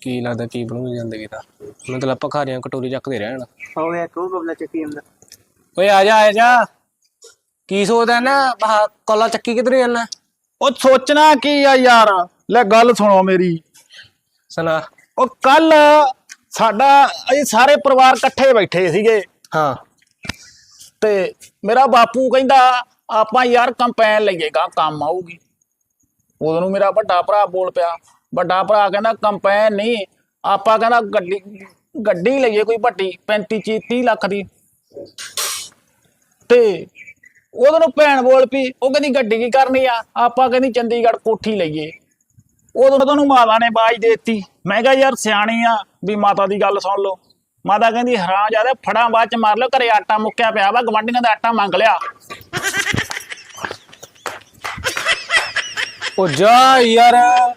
ਕੀ ਲੱਗਦਾ ਕੀ ਬਣੂਗੀ ਜ਼ਿੰਦਗੀ ਦਾ। ਮਤਲਬ ਭਖਾਰੀਆਂ ਕਟੋਰੀ ਚੱਕਦੇ ਰਹਿਣ। ਹੋਵੇ ਕੋ ਬਬਲਾ ਚੱਕੀ ਅੰਦਰ ਓਏ ਆ ਜਾ ਆ ਜਾ। ਕੀ ਸੋਚਦਾ ਨਾ ਆਹ ਕੋਲਾ ਚੱਕੀ ਕਿੱਧਰ ਜਾਣਾ ਉਹ ਸੋਚਣਾ ਕੀ ਆ ਯਾਰ? ਲੈ ਗੱਲ ਸੁਣੋ ਮੇਰੀ। ਸੁਣਾ। ਉਹ ਕੱਲ ਸਾਡਾ ਅਸੀਂ ਸਾਰੇ ਪਰਿਵਾਰ ਇਕੱਠੇ ਬੈਠੇ ਸੀਗੇ। ਹਾਂ। ਤੇ ਮੇਰਾ ਬਾਪੂ ਕਹਿੰਦਾ ਆਪਾਂ ਯਾਰ ਕੰਪੈਨ ਲਈਏਗਾ ਕੰਮ ਆਊਗੀ। ਉਦੋਂ ਨੂੰ ਮੇਰਾ ਵੱਡਾ ਭਰਾ ਬੋਲ ਪਿਆ। ਵੱਡਾ ਭਰਾ ਕਹਿੰਦਾ, ਕੰਪੈਨ ਨਹੀਂ, ਆਪਾਂ ਕਹਿੰਦਾ ਗੱਡੀ ਗੱਡੀ ਲਈਏ ਕੋਈ ਵੱਡੀ 35 ਚੀ 30 ਲੱਖ ਦੀ। ਤੇ ਉਦੋਂ ਨੂੰ ਭੈਣ ਬੋਲ ਪਈ, ਉਹ ਕਹਿੰਦੀ, ਗੱਡੀ ਕੀ ਕਰਨੀ ਆ? ਆਪਾਂ ਕਹਿੰਦੀ ਚੰਡੀਗੜ੍ਹ ਕੋਠੀ ਲਈਏ। ਉਦੋਂ ਨੂੰ ਮਾਤਾ ਨੇ ਬਾਜ ਦੇਤੀ। ਮੈਂ ਕਿਹਾ, ਯਾਰ ਸਿਆਣੀ ਆ, ਵੀ ਮਾਤਾ ਦੀ ਗੱਲ ਸੁਣ ਲਓ। ਮਾਤਾ ਕਹਿੰਦੀ ਹਰਾਂ ਜ਼ਿਆਦਾ ਫੜਾਂ ਬਾਅਦ ਚ ਮਾਰ ਲਓ, ਘਰੇ ਆਟਾ ਮੁੱਕਿਆ ਪਿਆ ਵਾ ਗਵਾਂਢੀਆਂ ਦਾ ਆਟਾ ਮੰਗ ਲਿਆ। ਉਹ ਜਾ ਯਾਰ।